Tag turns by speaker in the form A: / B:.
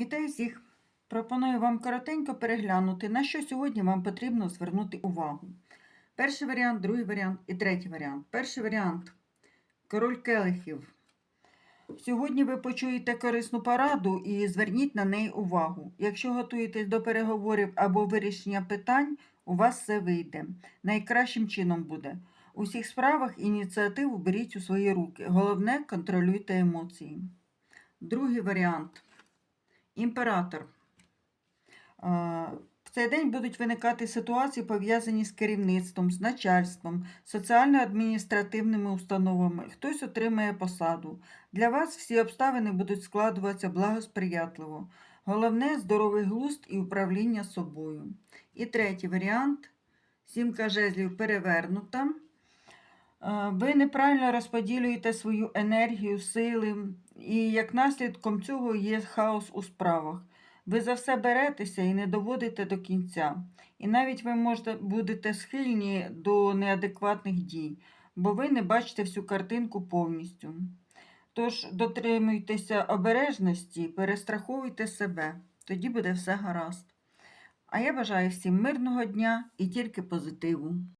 A: Вітаю всіх! Пропоную вам коротенько переглянути, на що сьогодні вам потрібно звернути увагу. Перший варіант, другий варіант і третій варіант. Перший варіант король келихів. Сьогодні ви почуєте корисну пораду і зверніть на неї увагу. Якщо готуєтесь до переговорів або вирішення питань, у вас все вийде. Найкращим чином буде. У всіх справах ініціативу беріть у свої руки. Головне, контролюйте емоції. Другий варіант. Імператор. В цей день будуть виникати ситуації, пов'язані з керівництвом, з начальством, соціально-адміністративними установами. Хтось отримає посаду. Для вас всі обставини будуть складуватися благосприятливо. Головне здоровий глузд і управління собою. І третій варіант. Сімка жезлів перевернута. Е, Ви неправильно розподілюєте свою енергію, сили, і як наслідком цього є хаос у справах. Ви за все беретеся і не доводите до кінця. І навіть ви можете, будете схильні до неадекватних дій, бо ви не бачите всю картинку повністю. Тож дотримуйтеся обережності, перестраховуйте себе, тоді буде все гаразд. А я бажаю всім мирного дня і тільки позитиву.